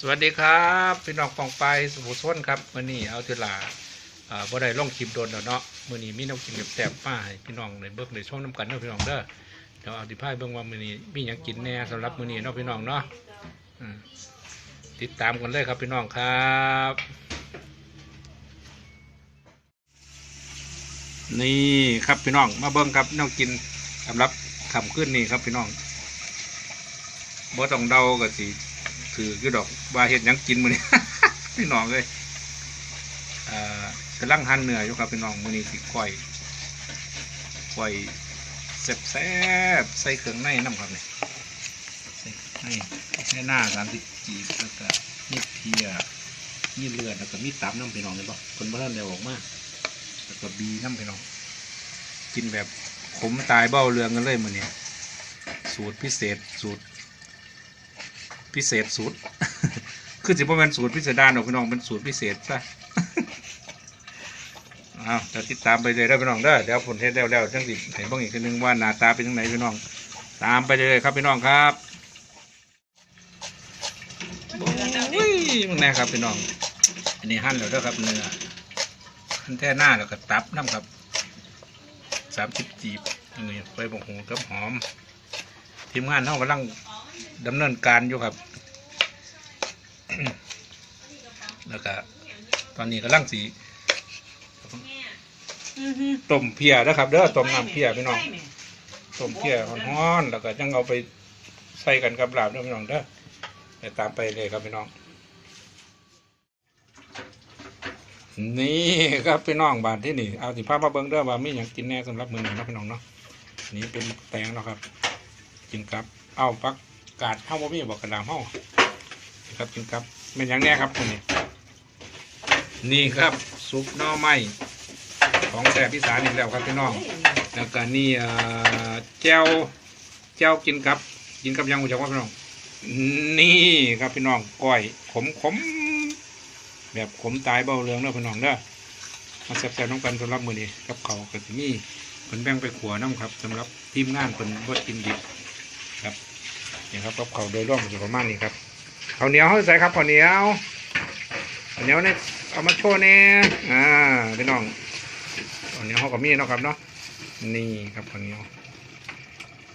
สวัสดีครับพี่น้องฟองไปสมุทรส้นครับมื่อนี้เอาทีลาอ่าบ่ได้ลงคลิปโดนแล้วเนาะมื่อนี้มีน้ำกินแบบแซ่บๆมาให้พี่น้องในเบิกในช่องน้ำกันเนาะพี่น้องเด้อเดี๋ยวเอาดิพายเบิ่งว่ามื่อนี้มีหยังกินแน่สำหรับมื่อนี้เนาะพี่น้องเนาะติดตามกันเลยครับพี่น้องครับ นี่ครับพี่น้องมาเบิ่งครับน้องกินสำหรับคำขึ้นนี่ครับพี่น้องบ่ต้องเดาก็สิ คือคือดอกว่าเห็ดยังกินมือนี้พี่น้องเลยอ่อกำลังหั่นเนื้ออยู่ครับพี่น้องมือนี้สิก้อยก้อยแซ่บๆใส่เครื่องในน้ำครับนี่ใส่ในใส่หน้าสามสิบจีบแล้วก็มีเพียมีเลือดแล้วก็มีตับน้ำพี่น้องเลยบ่คนบ้านเดียวออกมาแล้วก็บีน้ำพี่น้อง กินแบบขมตายเบ้าเรืองกันเลยมือนี้สูตรพิเศษสูตร พิเศษสูตร คือสิบ่แม่นสูตรพิเศษด้านหรอกพี่น้องเป็นสูตรพิเศษซะอ้าวเดี๋ยวติดตามไปเลยได้พี่น้องเด้เดี๋ยวผลเทศแล้วแล้วจังสิเห็นบ้างอีกทีนึงว่าหน้าตาเป็นยังไงพี่น้อง ตามไปเลยครับพี่น้องครับโอ้ยมึงแน่ครับพี่น้อง อันนี้หั่นแล้วด้อครับเนื้อหั่นแท่หน้าแล้วก็ตับน้ำครับสามสิบจีบนี่ไปบอกหูกับหอมทีมงานเขากำลัง ดำเนินการอยู่ครับ แล้วก็ตอนนี้กำลังสีต้มเพียนะครับเด้อต้มน้ำเพียพี่น้องต้มเพียฮ้อนๆแล้วก็จังเอาไปใส่กันกับลาบเด้อพี่น้องเด้อไปตามไปเลยครับพี่น้อง นี่ครับพี่น้องบานที่นี่เอาสิภาพมาเบิ้งเด้อว่ามีอย่างกินแน่สำหรับมือหนึ่งนะพี่น้องเนาะนนี้เป็นแตงเนาะครับกินครับ เอาปัก กาดเฮ้าบ่มีบอกกระดามเฮ้าครับกินครับเป็นอย่างแนี้ครับคนนี้นี่ครับซุปหน่อไม้ของแซ่บพิสานอีกแล้วครับพี่น้องแล้วก็นี่เอ่อแจ่วแจ่วกินครับ กินกับยังหูจักว่าพี่น้องนี่ครับพี่น้องก้อยขมขมแบบขมตายเบาเรืองเด้อพี่น้องเด้อมาแซ่บๆน้องกันสำหรับมือนี้กับเขากับที่นี่เพิ่นแบ่งไปขัวน้ำครับสำหรับทีมงานเพิ่นบ่กินดิบครับ นี่ครับกับเขาโดยรวมจะประมาณนี้ครับข้าวเหนียวเขาใส่ครับข้าวเหนียวข้าวเหนียวเนี่ยเอามาโชว์เนี่ยอ่าพี่น้องข้าวเหนียวเขาก็มีเนาะครับเนาะนี่ครับข้าวเหนียว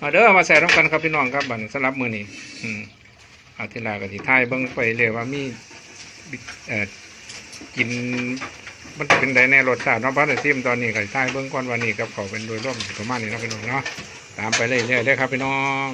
มาเด้อมาใส่ร่วมกันครับพี่น้องครับบันสำรับมือนี้อืมอาที่ลากับที่ท้ายเบิ้งไปเลยว่ามีเอ่อกินมันเป็นไดแน่รสชาติเนาะพัดแต่ซิมตอนนี้กับท้ายเบิ้งก่อนวันนี้กับเขาวเป็นโดยรวมประมาณนี้เนาะพี่น้องเนาะตามไปเรื่อยๆเลยครับพี่น้อง